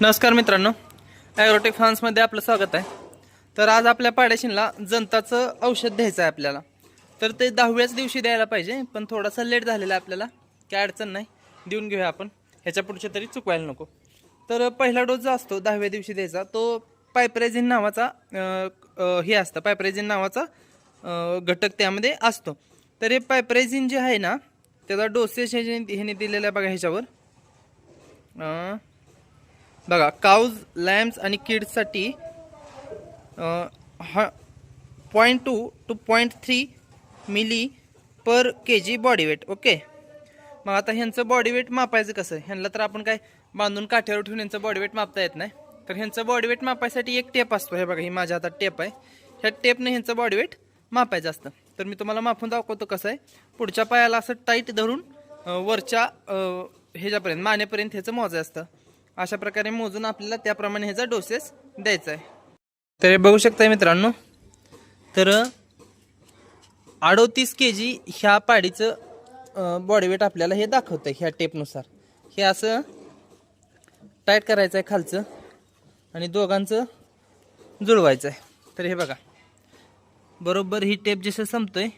नमस्कार मित्रांनो ॲग्रोटेक फार्म्समध्ये आपलं स्वागत आहे. तर आज आपल्या पाड्याशीनला जंताचं औषध द्यायचं आहे आपल्याला. तर ते दहाव्याच दिवशी द्यायला पाहिजे पण थोडासा लेट झालेला आहे आपल्याला काय अडचण नाही देऊन घेऊया आपण. ह्याच्या पुढच्या तरी चुकवायला नको. तर पहिला डोस जो असतो दहाव्या दिवशी द्यायचा तो पायप्रेझिन नावाचा हे असतं पायप्रेझिन नावाचा घटक त्यामध्ये असतो. तर हे पायप्रेझिन जे आहे ना त्याचा डोसेस ह्याने दिलेला आहे बघा ह्याच्यावर. बघा काऊज लॅम्स आणि किड्ससाठी हा point two two point three ml per K G body weight okay मग आता ह्यांचं बॉडी वेट मापायचं कसं? ह्यांना तर आपण काय बांधून काठ्यावर ठेवून यांचं बॉडी वेट मापता येत नाही. तर ह्यांचं बॉडी वेट मापायसाठी एक टेप असतो. हे बघा ही माझ्या हातात टेप आहे. ह्या टेपने ह्यांचं बॉडी वेट मापायचं असतं. तर मी तुम्हाला मापून दाखवतो कसं आहे. पुढच्या पायाला असं टाईट धरून वरच्या ह्याच्यापर्यंत मानेपर्यंत ह्याचं मोजायचं असतं. अशा प्रकारे मोजून आपल्याला त्याप्रमाणे ह्याचा डोसेस द्यायचा आहे. तर हे बघू शकताय मित्रांनो तर अडोतीस के जी ह्या पाडीचं बॉडी वेट आपल्याला हे दाखवतं ह्या टेपनुसार हे असं टाईट करायचं आहे खालचं आणि दोघांचं जुळवायचं आहे तर हे बघा बरोबर ही टेप जसं संपतोय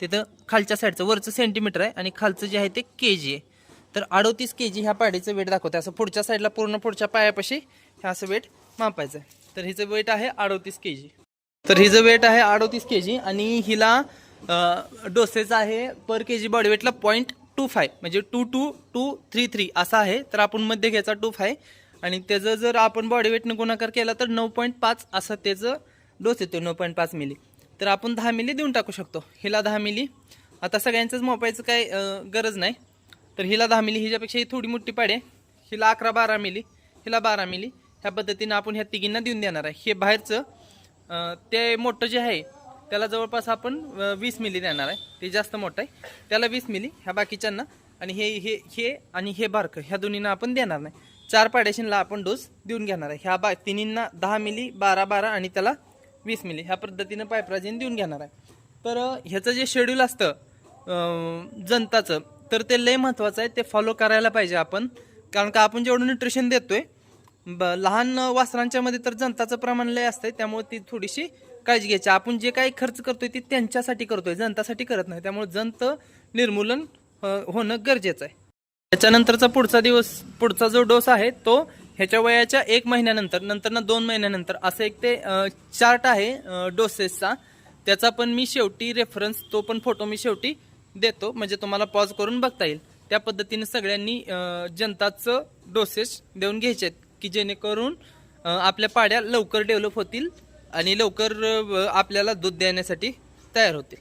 तिथं खालच्या साईडचं वरचं सेंटीमीटर आहे आणि खालचं जे आहे ते के जी आहे. तर अडोतीस के जी ह्या पाडीचं वेट दाखवते असं पुढच्या साईडला पूर्ण पुढच्या पायापाशी हे असं वेट मापायचं आहे तर हिचं वेट आहे अडोतीस के जी. तर हिचं वेट आहे अडोतीस के जी आणि हिला डोसेज आहे पर के जी बॉडी वेटला पॉईंट टू फाय म्हणजे two two two three three असा आहे. तर आपण मध्ये घ्यायचा टू फाय आणि त्याचं जर आपण बॉडी वेटनं गुणाकार केला तर नऊ पॉईंट पाच असं त्याचं डोस येतो नऊ पॉईंट पाच मिली तर आपण दहा मिली देऊन टाकू शकतो. हिला दहा मिली आता सगळ्यांचंच मोपायचं काय गरज नाही. तर हिला दहा मिली हिच्यापेक्षा ही थोडी मोठी पाडे. हिला अकरा बारा मिली हिला बारा मिली. ह्या पद्धतीनं आपण ह्या तिघींना देऊन देणार आहे. हे बाहेरचं ते मोठं जे आहे त्याला जवळपास आपण वीस मिली देणार आहे. ते जास्त मोठं आहे. त्याला वीस मिली ह्या बाकीच्यांना. आणि हे हे हे आणि हे बारकं ह्या दोन्हींना आपण देणार नाही. चार पाड्याशींना आपण डोस देऊन घेणार आहे. ह्या बा तिन्हींना दहा मिली बारा बारा आणि त्याला वीस मिली. ह्या पद्धतीनं पायप्राजीन देऊन घेणार आहे. तर ह्याचं जे शेड्यूल असतं जनताचं तर ते लय महत्त्वाचं आहे ते फॉलो करायला पाहिजे आपण. कारण का आपण जेवढं न्यूट्रिशन देतोय ब लहान वासरांच्यामध्ये तर जनताचं प्रमाण लय असतंय त्यामुळे ती थोडीशी काळजी घ्यायची. आपण जे काही खर्च करतोय ती त्यांच्यासाठी करतोय जनतासाठी करत नाही. त्यामुळे जंत निर्मूलन होणं गरजेचं आहे. त्याच्यानंतरचा पुढचा दिवस पुढचा जो डोस आहे तो ह्याच्या वयाच्या एक महिन्यानंतर नंतर ना दोन महिन्यानंतर असं एक ते चार्ट आहे डोसेसचा. त्याचा पण मी शेवटी रेफरन्स तो पण फोटो मी शेवटी देतो म्हणजे तुम्हाला पॉज करून बघता येईल. त्या पद्धतीने सगळ्यांनी जनताचं डोसेस देऊन घ्यायचे आहेत की जेणेकरून आपल्या पाड्या लवकर डेव्हलप होतील आणि लवकर आपल्याला दूध देण्यासाठी तयार होतील.